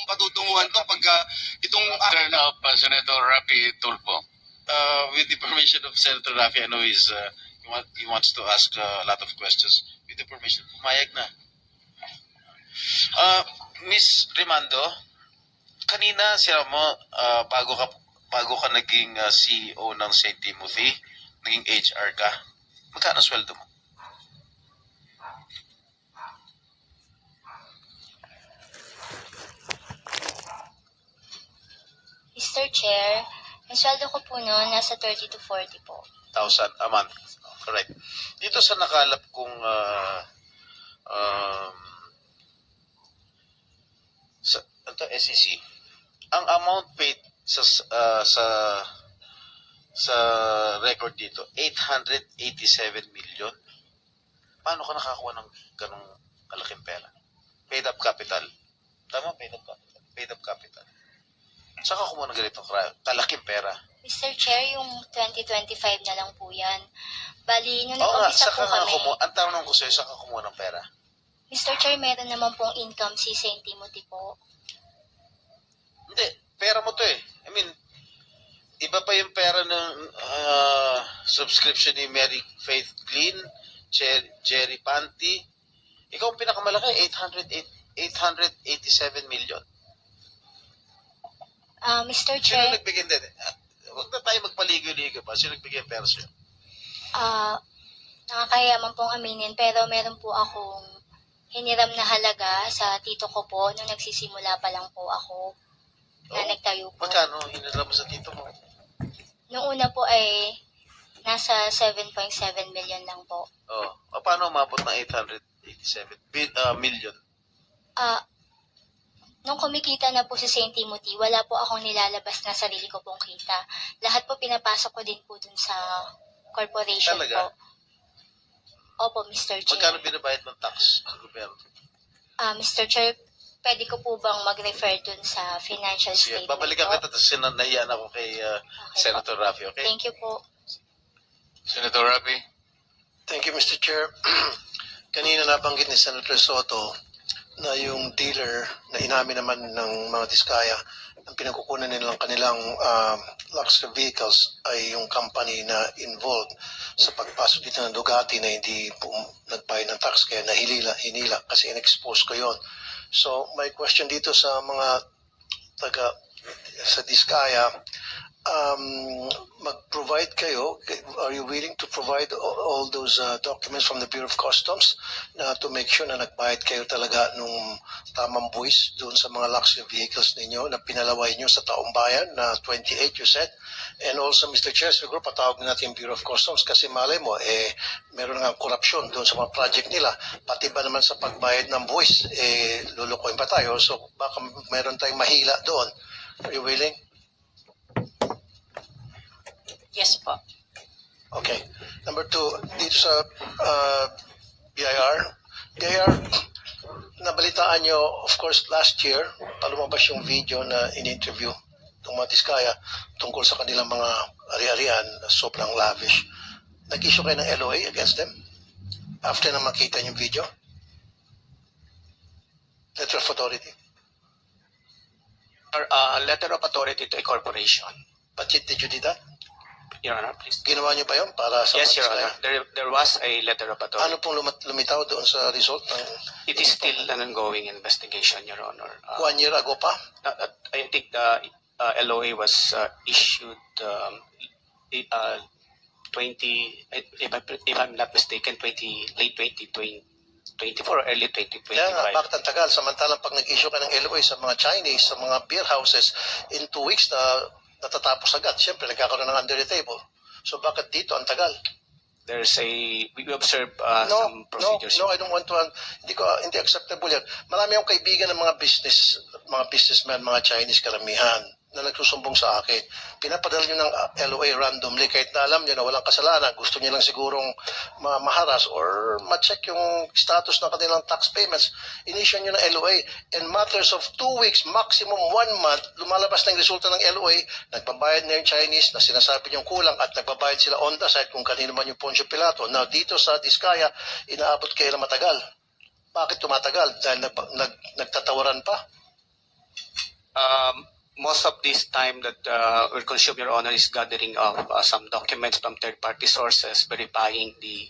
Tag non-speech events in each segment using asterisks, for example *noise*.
kung patutunguhan to pag ah, itong Turn up uh, Senator Rapi Tulfo. uh, with the permission of Senator Rafi, I know he's, uh, he, want, he wants to ask uh, a lot of questions. With the permission, pumayag na. Uh, Miss Rimando, kanina siya mo, uh, bago ka, bago ka naging uh, CEO ng St. Timothy, naging HR ka, magkano sweldo mo? Mr. Chair, ang sweldo ko po noon nasa 30 to 40 po. 1,000 a month. Correct. Dito sa nakalap kong uh, um, sa ito, SEC, ang amount paid sa uh, sa sa record dito, 887 million. Paano ka nakakuha ng ganong kalaking pera? Paid up capital. Tama, paid up capital. Paid up capital. Saan ka kumuha ng ganitong kra- kalaking pera? Mr. Chair, yung 2025 na lang po yan. Bali, nung Oo nga, nag-umpisa saan po ka nga kami, kumuha? Ang tanong ko sa'yo, saan ka kumuha ng pera? Mr. Chair, meron naman pong income si St. Timothy po. Hindi, pera mo to eh. I mean, iba pa yung pera ng ah, subscription ni Mary Faith Clean, Jer- Jerry Panty. Ikaw ang pinakamalaki, 808 887 million. Ah, Mr. Sino Chair, nagbigay din? Huwag na tayo magpaligoy-ligoy pa. Sino nagbigay ng pera sa'yo? ah, nakakayaman pong aminin, pero meron po akong hiniram na halaga sa tito ko po nung nagsisimula pa lang po ako na Oh, nagtayo po. Magkano hiniram mo sa tito mo? Nung una po ay nasa 7.7 million lang po. Oh, ah, paano umabot ng 887 bi- ah, million? Ah, nung kumikita na po si St. Timothy, wala po akong nilalabas na sarili ko pong kita. Lahat po pinapasok ko din po dun sa corporation Talaga? po. Opo, Mr. Chair. Magkano binabayad ng tax sa gobyerno? Ah, Mr. Chair, pwede ko po bang mag-refer dun sa financial Sige, statement babalikan po? kita tapos sinanayan ako kay ah, Okay Senator Rafi, okay? Thank you po. Senator Rapi. Thank you, Mr. Chair. *clears throat* Kanina nabanggit ni Senator Soto na yung dealer na inamin naman ng mga diskaya, ang pinagkukunan nilang kanilang um, luxury vehicles ay yung company na involved sa pagpasok dito ng Ducati na hindi nagbayad ng tax kaya nahilila, hinila kasi in-expose ko yon. So, my question dito sa mga taga sa Diskaya, um, mag-provide kayo, are you willing to provide all, those uh, documents from the Bureau of Customs na to make sure na nagbayad kayo talaga nung tamang buwis doon sa mga luxury vehicles ninyo na pinalaway nyo sa taong bayan na 28 you said? And also, Mr. Chair, siguro patawag na natin Bureau of Customs kasi malay mo, eh, meron nga korupsyon doon sa mga project nila. Pati ba naman sa pagbayad ng buwis, eh, lulukoyin pa tayo. So, baka meron tayong mahila doon. Are you willing? Yes po. Okay. Number two, dito sa uh, BIR, BIR, nabalitaan nyo, of course, last year, palumabas yung video na in-interview ng mga diskaya tungkol sa kanilang mga ari-arian na sobrang lavish. Nag-issue kayo ng LOA against them? After na makita yung video? Letter of authority. Or uh, letter of authority to a corporation. But did you do that? Your Honor, please. Ginawa nyo ba yun para sa Yes, mga Your diskaya? Honor. There, there was a letter of authority. Ano pong lumat- lumitaw doon sa result ng It is still an ongoing investigation, Your Honor. Uh, one year ago pa? uh, uh, I think the uh, LOA was uh, issued um, i- uh, 20, if, I, if I'm not mistaken, 20, late 2020, 24 or early 2025. Kaya nga, bakit ang tagal? Samantalang pag nag-issue ka ng LOA sa mga Chinese, sa mga beer houses, in two weeks na natatapos agad. Siyempre, nagkakaroon ng under the table. So bakit dito ang tagal? There's a, we observe uh, No, some no, procedures. no, I don't want to, hindi ko, hindi acceptable yan. Marami akong kaibigan ng mga business, mga businessmen, mga Chinese karamihan na nagsusumbong sa akin. Pinapadala nyo ng uh, LOA randomly kahit na alam nyo na walang kasalanan. Gusto nyo lang sigurong ma- maharas or ma-check yung status ng kanilang tax payments. Inisyon nyo ng LOA. In matters of two weeks, maximum one month, lumalabas na yung resulta ng LOA, nagbabayad na yung Chinese na sinasabi yung kulang at nagbabayad sila on the site kung kanino man yung Poncio Pilato. Now, dito sa Diskaya, inaabot kayo na matagal. Bakit tumatagal? Dahil nag, nag, nagtatawaran pa? Um, most of this time that uh, will consume, Your Honor, is gathering of uh, some documents from third-party sources, verifying the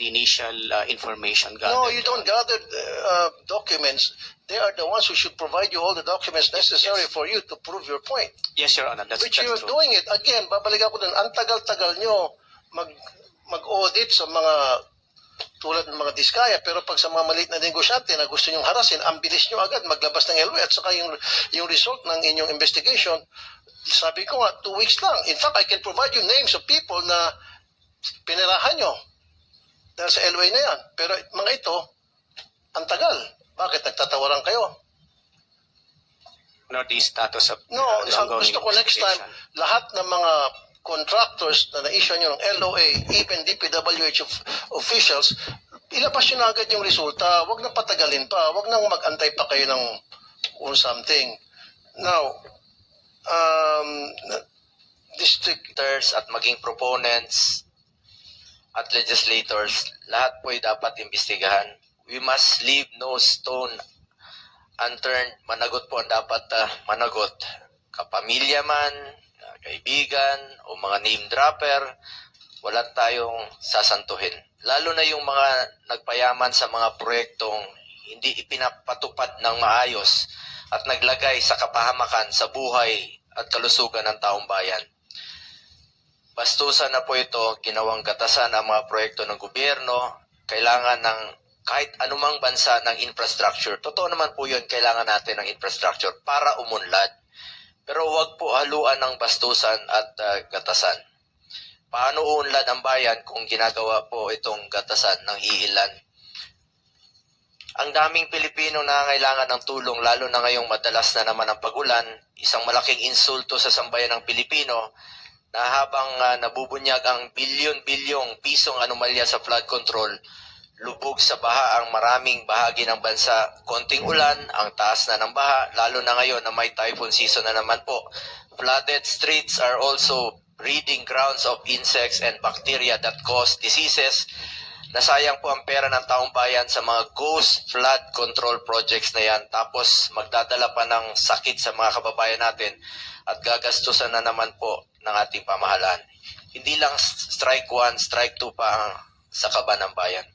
the initial uh, information gathered. No, you don't gather uh, documents. They are the ones who should provide you all the documents necessary Yes. for you to prove your point. Yes, Your Honor, that's, Which that's you're true. doing it. Again, babalik ako dun. Ang tagal-tagal nyo mag, mag-audit sa mga tulad ng mga diskaya. Pero pag sa mga maliit na negosyante na gusto nyong harasin, ang bilis nyo agad maglabas ng LW at saka yung, yung result ng inyong investigation, sabi ko nga, two weeks lang. In fact, I can provide you names of people na pinirahan nyo dahil sa LWA na yan. Pero mga ito, ang tagal. Bakit nagtatawaran kayo? Honor, the status of No, uh, gusto ko next time, lahat ng mga contractors na na-issue nyo ng LOA, even DPWH of, officials, ilabas nyo na agad yung resulta. Huwag na patagalin pa. Huwag nang mag-antay pa kayo ng or something. Now, um, district legislators at maging proponents at legislators, lahat po ay dapat imbestigahan. We must leave no stone unturned. Managot po ang dapat ah, managot. Kapamilya man, kaibigan, o mga name dropper, wala tayong sasantuhin. Lalo na yung mga nagpayaman sa mga proyektong hindi ipinapatupad ng maayos at naglagay sa kapahamakan sa buhay at kalusugan ng taong bayan. Bastusan na po ito, ginawang gatasan ang mga proyekto ng gobyerno, kailangan ng kahit anumang bansa ng infrastructure. Totoo naman po yun, kailangan natin ng infrastructure para umunlad. Pero huwag po haluan ng bastusan at ah, gatasan. Paano uunlad ang bayan kung ginagawa po itong gatasan ng iilan? Ang daming Pilipino na kailangan ng tulong lalo na ngayong madalas na naman ang pagulan, isang malaking insulto sa sambayan ng Pilipino na habang ah, nabubunyag ang bilyon-bilyong pisong anomalya sa flood control, lubog sa baha ang maraming bahagi ng bansa. Konting ulan, ang taas na ng baha, lalo na ngayon na may typhoon season na naman po. Flooded streets are also breeding grounds of insects and bacteria that cause diseases. Nasayang po ang pera ng taong bayan sa mga ghost flood control projects na yan. Tapos magdadala pa ng sakit sa mga kababayan natin at gagastusan na naman po ng ating pamahalaan. Hindi lang strike one, strike two pa ang sa kaba ng bayan.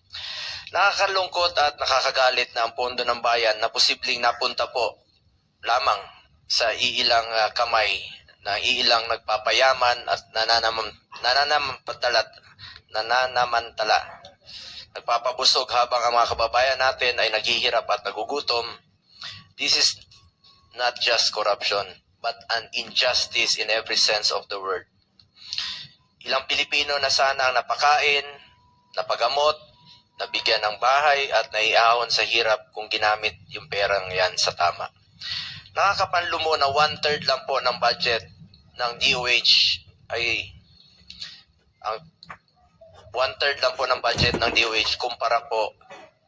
Nakakalungkot at nakakagalit na ang pondo ng bayan na posibleng napunta po lamang sa iilang ah, kamay na iilang nagpapayaman at nananam nananamantala nananamantala nagpapabusog habang ang mga kababayan natin ay naghihirap at nagugutom. This is not just corruption, but an injustice in every sense of the word. Ilang Pilipino na sana ang napakain, napagamot, nabigyan ng bahay at naiahon sa hirap kung ginamit yung perang yan sa tama. Nakakapanlumo na one-third lang po ng budget ng DOH ay ang one-third lang po ng budget ng DOH kumpara po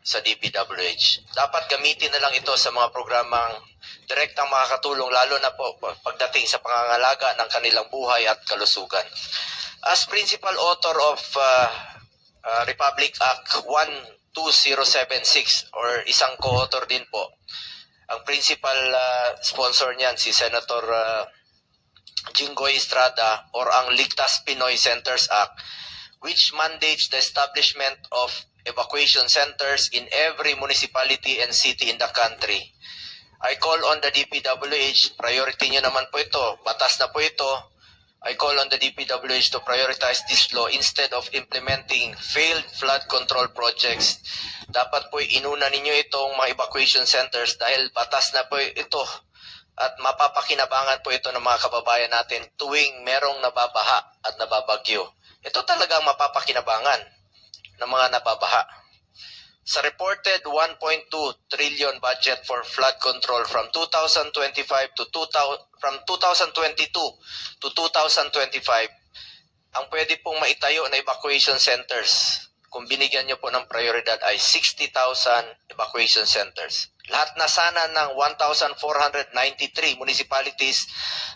sa DPWH. Dapat gamitin na lang ito sa mga programang direktang makakatulong lalo na po pagdating sa pangangalaga ng kanilang buhay at kalusugan. As principal author of uh, uh, Republic Act 12076 or isang co-author din po, ang principal uh, sponsor niyan si Senator uh, Jinggoy Estrada or ang Ligtas Pinoy Centers Act which mandates the establishment of evacuation centers in every municipality and city in the country. I call on the DPWH, priority nyo naman po ito, batas na po ito. I call on the DPWH to prioritize this law instead of implementing failed flood control projects. Dapat po inuna ninyo itong mga evacuation centers dahil batas na po ito at mapapakinabangan po ito ng mga kababayan natin tuwing merong nababaha at nababagyo. Ito talagang mapapakinabangan ng mga nababaha. Sa reported 1.2 trillion budget for flood control from 2025 to 2000, from 2022 to 2025, ang pwede pong maitayo na evacuation centers kung binigyan niyo po ng prioridad ay 60,000 evacuation centers. Lahat na sana ng 1,493 municipalities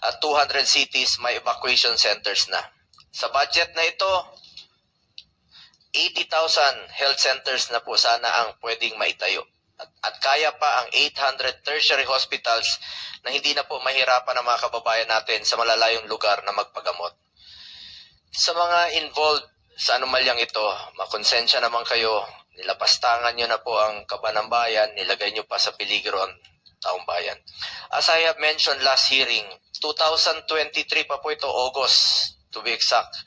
at 200 cities may evacuation centers na. Sa budget na ito, 80,000 health centers na po sana ang pwedeng maitayo. at, at kaya pa ang 800 tertiary hospitals na hindi na po mahirapan ang mga kababayan natin sa malalayong lugar na magpagamot. Sa mga involved sa anomalyang ito, makonsensya naman kayo, nilapastangan nyo na po ang kaba ng bayan, nilagay nyo pa sa peligro ang taong bayan. As I have mentioned last hearing, 2023 pa po ito, August to be exact.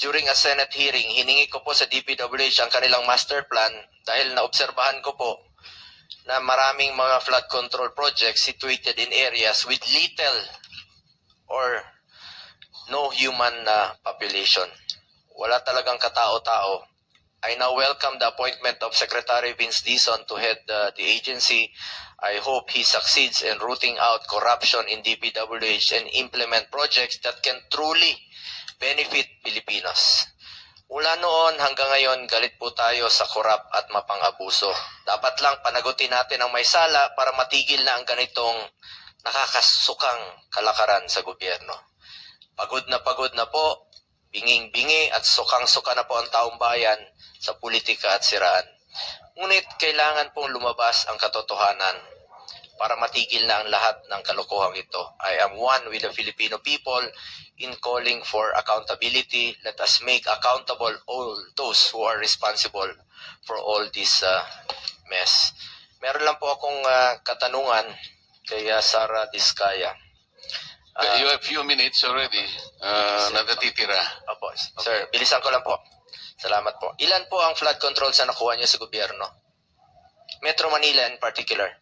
During a Senate hearing, hiningi ko po sa DPWH ang kanilang master plan dahil naobserbahan ko po na maraming mga flood control projects situated in areas with little or no human uh, population. Wala talagang katao-tao. I now welcome the appointment of Secretary Vince Dizon to head uh, the agency. I hope he succeeds in rooting out corruption in DPWH and implement projects that can truly benefit Filipinos. Mula noon hanggang ngayon, galit po tayo sa korap at mapang-abuso. Dapat lang panagutin natin ang may sala para matigil na ang ganitong nakakasukang kalakaran sa gobyerno. Pagod na pagod na po, binging-bingi at sukang-suka na po ang taong bayan sa politika at siraan. Ngunit kailangan pong lumabas ang katotohanan para matigil na ang lahat ng kalokohang ito. I am one with the Filipino people in calling for accountability. Let us make accountable all those who are responsible for all this uh, mess. Meron lang po akong uh, katanungan kay uh, Sara Diskaya. Ah, you have few minutes already uh, na natitira. Opo, sir, bilisan ko lang po. Salamat po. Ilan po ang flood control sa nakuha niyo sa gobyerno? Metro Manila in particular.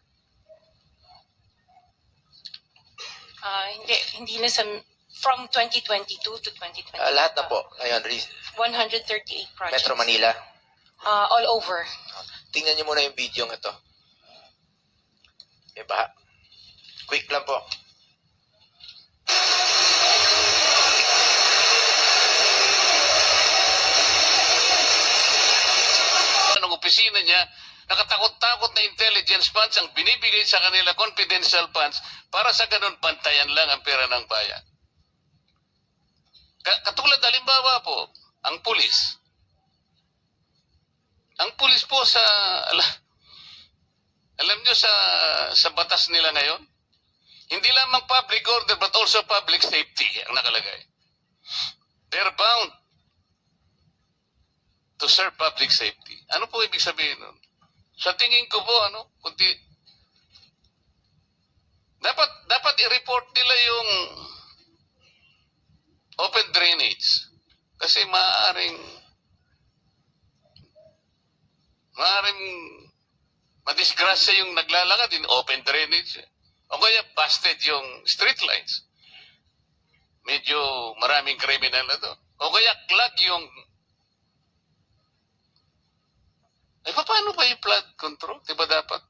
Ah, hindi, hindi na sa, from 2022 to 2020. Ah, lahat na po. Re- 138 projects. Metro Manila. Ah, all over. Tingnan niyo muna yung video ng ito. May baha. Quick lang po. ng opisina niya, nakatakot-takot na intelligence funds ang binibigay sa kanila confidential funds para sa ganun bantayan lang ang pera ng bayan. Ka- katulad halimbawa po, ang pulis. Ang pulis po sa ala, alam niyo sa sa batas nila ngayon, hindi lamang public order but also public safety ang nakalagay. They're bound to serve public safety. Ano po ibig sabihin nun? Sa tingin ko po, ano, kunti, dapat, dapat i-report nila yung open drainage. Kasi maaaring, maaaring madisgrasya yung naglalakad in open drainage. O kaya busted yung street lights. Medyo maraming kriminal na to. O kaya clog yung Eh, paano ba yung flood control? Di ba dapat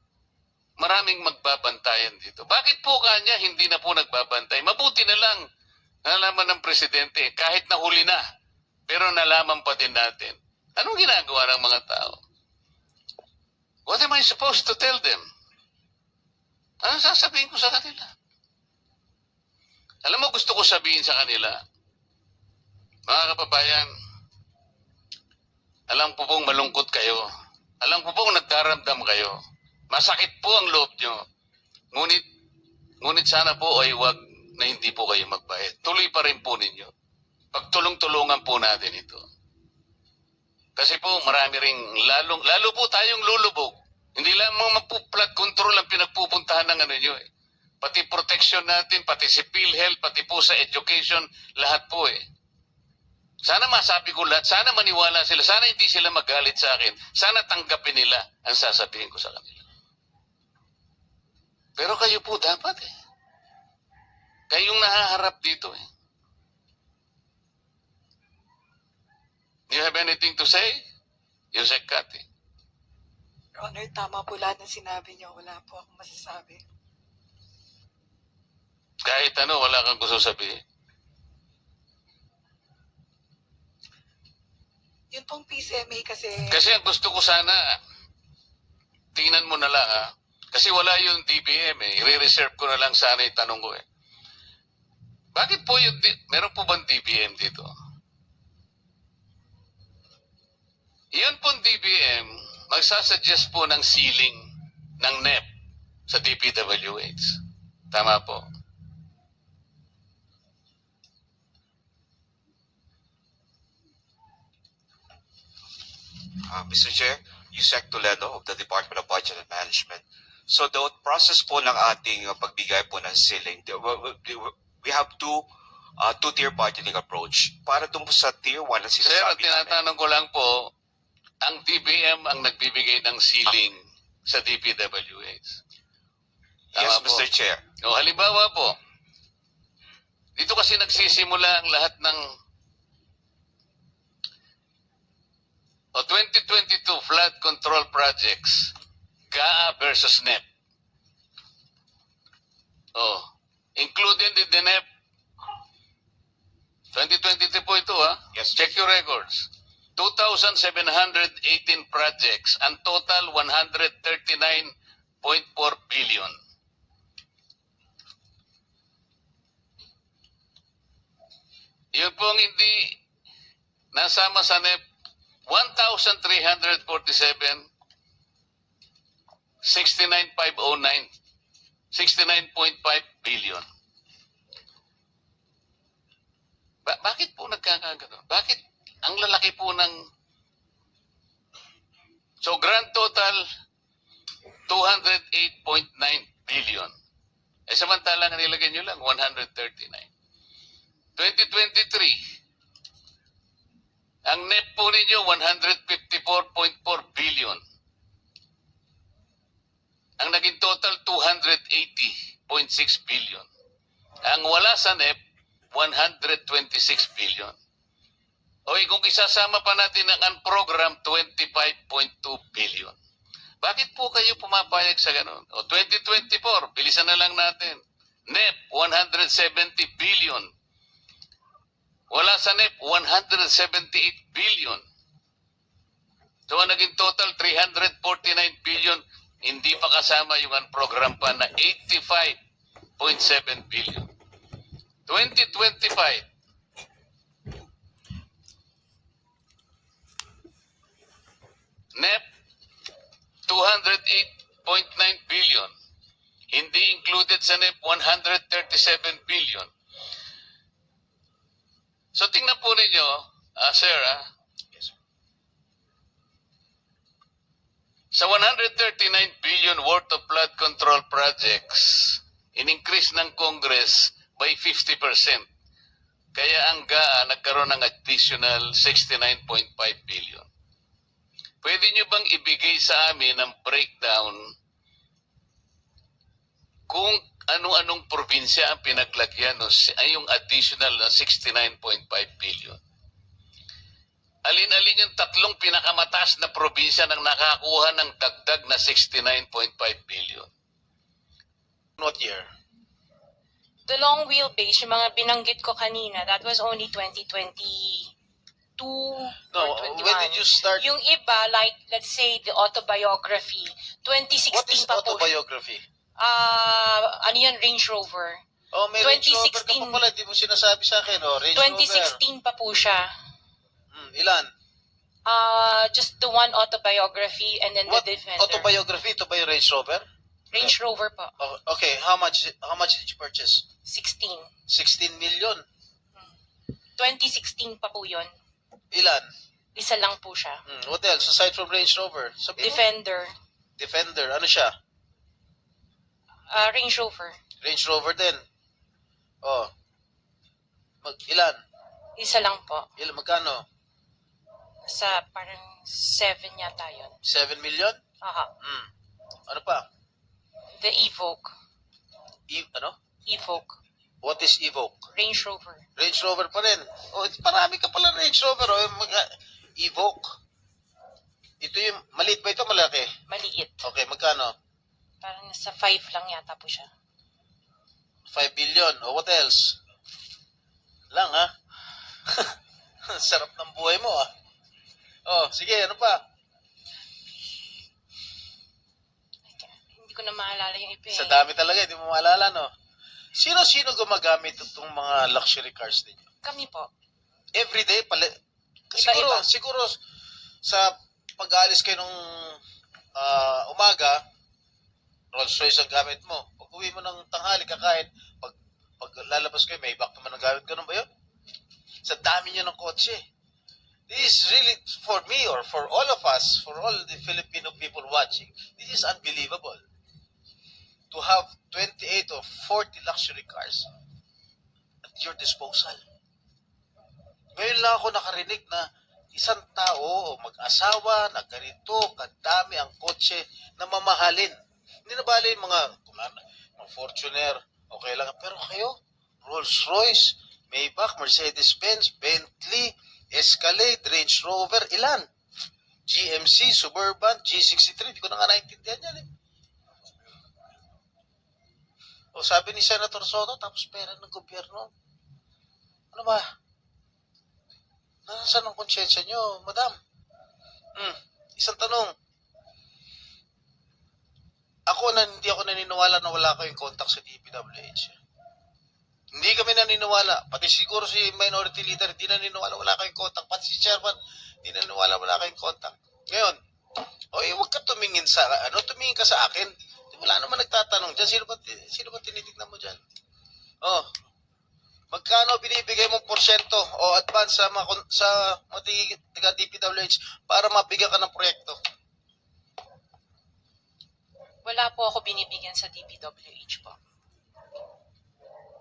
maraming magbabantayan dito? Bakit po kanya hindi na po nagbabantay? Mabuti na lang nalaman ng presidente kahit nahuli na. Pero nalaman pa din natin. Anong ginagawa ng mga tao? What am I supposed to tell them? Ano sasabihin ko sa kanila? Alam mo, gusto ko sabihin sa kanila, mga kababayan, alam po pong malungkot kayo. Alam ko pong nagdaramdam kayo. Masakit po ang loob nyo. Ngunit, ngunit sana po ay wag na hindi po kayo magbayad. Tuloy pa rin po ninyo. Pagtulong-tulungan po natin ito. Kasi po marami ring lalong, lalo po tayong lulubog. Hindi lamang mag-flood control ang pinagpupuntahan ng ano nyo eh. Pati protection natin, pati si PhilHealth, pati po sa education, lahat po eh. Sana masabi ko lahat, sana maniwala sila, sana hindi sila magalit sa akin, sana tanggapin nila ang sasabihin ko sa kanila. Pero kayo po dapat eh. Kayong nahaharap dito eh. Do you have anything to say? Yusek Kati. Your Honor, tama po lahat ng sinabi niyo. Wala po akong masasabi. Kahit ano, wala kang gusto sabihin. Yun pong PCMA kasi, Kasi gusto ko sana, tingnan mo na lang ha. Kasi wala yung DBM eh. I-reserve ko na lang sana yung tanong ko eh. Bakit po yung, meron po bang DBM dito? Yun pong DBM, magsasuggest po ng ceiling ng NEP sa DPWH. Tama po. Uh, Mr. Chair, Yusek Toledo of the Department of Budget and Management. So the process po ng ating uh, pagbigay po ng ceiling, we- have two uh, two-tier budgeting approach. Para dun po sa tier 1 na Sir, sinasabi namin. tinatanong ko lang po, ang DBM ang nagbibigay ng ceiling sa DPWH. Tama Yes, po. Mr. Chair. O halimbawa po, dito kasi nagsisimula ang lahat ng o 2022 flood control projects, GAA versus NEP. Oh, included in the NEP 2023 po ito ha. Yes. Check your records. 2,718 projects and total 139.4 billion. Yun pong hindi nasama sa NEP 1,347 69,509 69.5 billion. Ba- bakit po nagkakagano? Bakit ang lalaki po ng So grand total 208.9 billion. Eh samantalang nilagay nyo lang 139. 2023 ang net po ninyo 154.4 billion. Ang naging total 280.6 billion. Ang wala sa NEP 126 billion. Okay, kung isasama pa natin ang unprogram, 25.2 billion. Bakit po kayo pumapayag sa ganun? O 2024, bilisan na lang natin. NEP, 170 billion. Wala sa NEP, 178 billion. So, ang naging total, 349 billion. Hindi pa kasama yung unprogram pa na 85.7 billion. 2025, NEP 208.9 billion. Hindi included sa NEP 137 billion. So tingnan po ninyo, ah, sir, ah, sa 139 billion worth of flood control projects, in-increase ng Congress by 50%. Kaya ang GAA nagkaroon ng additional 69.5 billion. Pwede nyo bang ibigay sa amin ang breakdown kung ano-anong probinsya ang pinaglagyan ng ay yung additional na 69.5 billion? Alin-alin yung tatlong pinakamataas na probinsya nang nakakuha ng dagdag na 69.5 billion? What year? The long wheelbase, yung mga binanggit ko kanina, that was only 2022 No, or 21. when did you start? Yung iba, like, let's say, the autobiography, 2016 What is pa po. autobiography? Ah, ano yun, Range Rover. Oh, may Range Rover ka 2016. pa pala. Di mo sinasabi sa akin, oh. Range Rover. 2016 pa po siya. Hmm, ilan? Ah, just the one autobiography and then What the Defender. autobiography? Ito ba yung Range Rover? Range Rover pa. Oh, okay, how much how much did you purchase? 16. 16 million. 2016 pa po yun. Ilan? Isa lang po siya. Hmm, what else aside from Range Rover? Sabi mo? Defender. Defender. Ano siya? Ah, Range Rover. Range Rover din. Oh. Mag, ilan? Isa lang po. Ilan? Magkano? Sa parang 7 yata yun. 7 million? Aha. Hmm. Ano pa? The Evoque. E, ano? Evoque. What is Evoque? Range Rover. Range Rover pa rin. Oh, it- marami ka pala Range Rover. Oh, mga Evoque. Ito yung, maliit ba ito malaki? Maliit. Okay, magkano? Parang nasa 5 lang yata po siya. 5 billion. O what else? Lang ha? *laughs* Sarap ng buhay mo ah. Oh, sige, ano pa? Hindi ko na maalala yung iba. eh. Sa dami talaga, hindi mo maalala, no? Sino-sino gumagamit itong mga luxury cars ninyo? Kami po. Everyday, pala, siguro, siguro sa pag-aalis kayo nung ah, umaga, Rolls Royce ang gamit mo. Pag uwi mo ng tanghali, kakain, pag, pag lalabas kayo, may back naman ang gamit. Ganun ba yun? Sa dami nyo ng kotse. This is really, for me or for all of us, for all the Filipino people watching, this is unbelievable. To have 28 or 40 luxury cars at your disposal. Ngayon lang ako nakarinig na isang tao o mag-asawa na ganito, kadami ang kotse na mamahalin. Hindi na bali mga, mga Fortuner, okay lang. Pero kayo, Rolls Royce, Maybach, Mercedes-Benz, Bentley, Escalade, Range Rover, ilan? GMC, Suburban, G63, hindi ko na nga naintindihan yan eh. O sabi ni Senator Soto, tapos pera ng gobyerno. Ano ba? Nasaan ang konsyensya nyo, madam? Hmm, isang tanong. Ako na hindi ako naniniwala na wala kayong contact sa DPWH. Hindi kami naniniwala. Pati siguro si minority leader, hindi naniniwala wala kayong contact. Pati si chairman, hindi naniniwala wala kayong contact. Ngayon, o eh, huwag ka tumingin sa, ano, tumingin ka sa akin. Wala naman nagtatanong dyan. Sino ba, sino ba tinitignan mo dyan? Oh, magkano binibigay mong porsyento o advance sa mga, sa mga taga DPWH para mabigyan ka ng proyekto? Wala po ako binibigyan sa DPWH po.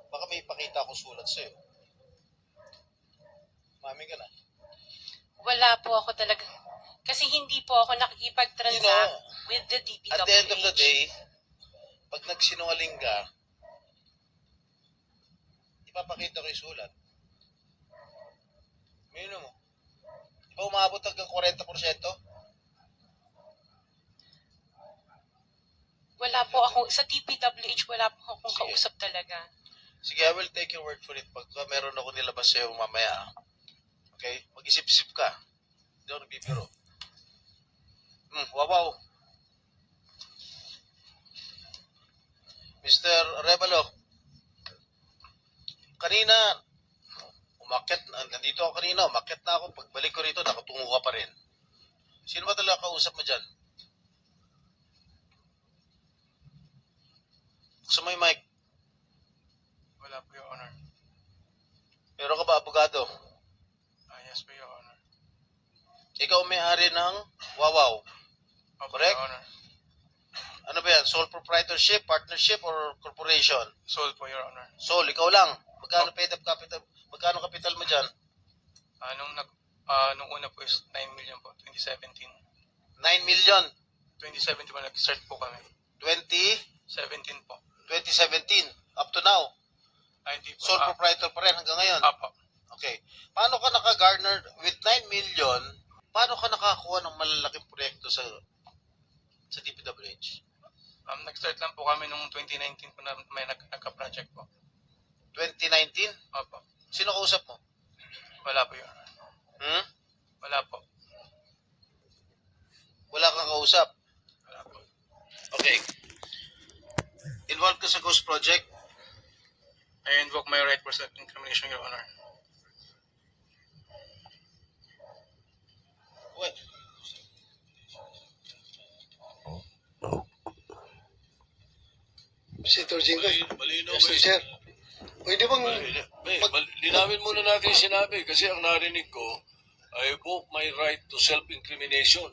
Baka may ipakita akong sulat sa'yo. Mami ka na. Wala po ako talaga. Kasi hindi po ako nakikipag-transact You know, with the DPWH. At the end of the day, pag nagsinungaling ka, ipapakita ko yung sulat. Mino mo. Di ba umabot hanggang 40%? Wala po ako, sa DPWH wala po akong Sige. kausap talaga. Sige, I will take your word for it. Pag meron ako nilabas sa'yo mamaya, okay? Mag-isip-isip ka. Hindi ako nagbibiro. Hmm, wawaw. Mr. Revalo, kanina, umakyat, na- nandito ako kanina, umakyat na ako. Pagbalik ko rito, nakatungo ka pa rin. Sino ba talaga kausap mo dyan? Gusto mo yung mic? Wala po, Your Honor. Meron ka ba abogado? Ah, yes po, Your Honor. Ikaw may-ari ng Wawaw. Opo, Correct? Your Honor. Ano ba yan? Sole proprietorship, partnership, or corporation? Sold po, Your Honor. Sole, ikaw lang. Magkano paid up capital? Magkano capital mo dyan? Ah, nung, nag, ah, nung una po is 9 million po, 2017. 9 million. 2017 po, nag-start po kami. 20, 17 po. 2017. Up to now. Ah, hindi po. Sole Ah, proprietor pa rin hanggang ngayon. Apo. Okay. Paano ka naka-garner with 9 million? Paano ka nakakuha ng malalaking proyekto sa sa DPWH? Um, nag-start lang po kami nung 2019 po na may nag nagka-project po. 2019? Opo. Sino kausap mo? Wala po, Your Honor. Hmm? Wala po. Wala kang kausap. Wala po. Okay. Involved ka sa Ghost Project? I invoke my right for self-incrimination, Your Honor. What? Senator Jinggoy. Malinaw Mr. Chair. Pwede bang May, mal- linawin muna natin yung sinabi kasi ang narinig ko, I invoke my right to self-incrimination.